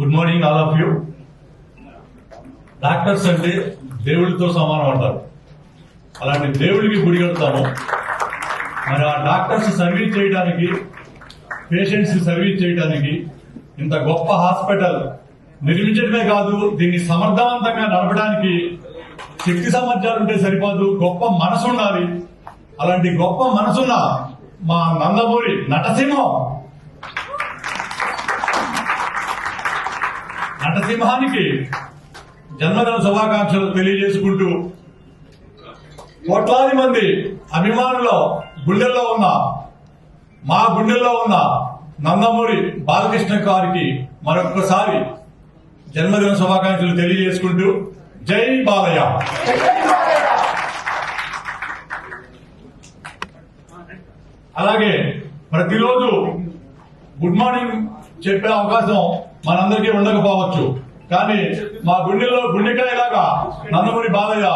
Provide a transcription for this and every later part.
Good morning all of you doctors అంటే దేవుడితో సమానం అంటారు. అలాంటి దేవుడికి గుడి కడతాము. మరి ఆ డాక్టర్స్ సర్వీస్ చేయడానికి పేషెంట్స్ సర్వీస్ చేయడానికి ఇంత గొప్ప హాస్పిటల్ నిర్మించడమే కాదు దీన్ని సమర్థవంతంగా నడపడానికి శక్తి సామర్థ్యాలు ఉంటే సరిపోదు గొప్ప మనసు ఉండాలి. అలాంటి గొప్ప మనసున్న మా నందమూరి నటసింహం నటసింహానికి జన్మదిన శుభాకాంక్షలు తెలియజేసుకుంటూ కోట్లాది మంది అభిమానుల గుండెల్లో ఉన్న మా గుండెల్లో ఉన్న నందమూరి బాలకృష్ణ గారికి మరొకసారి జన్మదిన శుభాకాంక్షలు తెలియజేసుకుంటూ జై బాలయ్య. అలాగే ప్రతిరోజు గుడ్ మార్నింగ్ చెప్పే అవకాశం మనందరికీ ఉండకపోవచ్చు. కానీ మా గుండెల్లో గుండెకాయలాగా నందమూరి బాలయ్య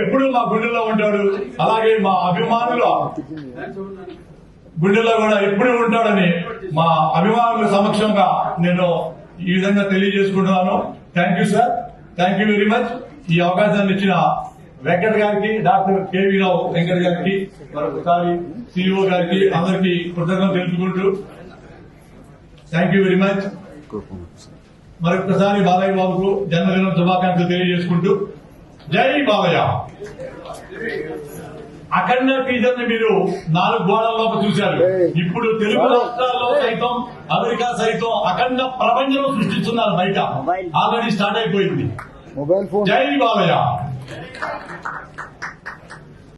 ఎప్పుడు మా గుండెల్లో ఉంటాడు. అలాగే మా అభిమానుల గుండెల్లో కూడా ఎప్పుడు ఉంటాడని మా అభిమానుల సమక్షంగా నేను ఈ విధంగా తెలియజేసుకుంటున్నాను. Thank you sir thank you very much ఈ అవకాశాన్ని ఇచ్చిన వెంకట్ గారికి డాక్టర్ కేవీ రావు వెంకట్ గారికి మరొకసారి సిఇఓ గారికి అందరికీ కృతజ్ఞతలు తెలుపుకుంటూ. థ్యాంక్ యూ వెరీ మచ్ మరొకసారి బాలయ్య బాబుకు జన్మదిన శుభాకాంక్షలు తెలియజేసుకుంటూ జై బాలయ్య అఖండ టీజర్ని మీరు నాలుగు గోడల లోపల చూశారు. ఇప్పుడు తెలుగు రాష్ట్రాల్లో సైతం అమెరికా సైతం అఖండ ప్రపంచం సృష్టిస్తున్నారు బయట. ఆల్రెడీ స్టార్ట్ అయిపోయింది. Mobile phone. జై బాలయ్య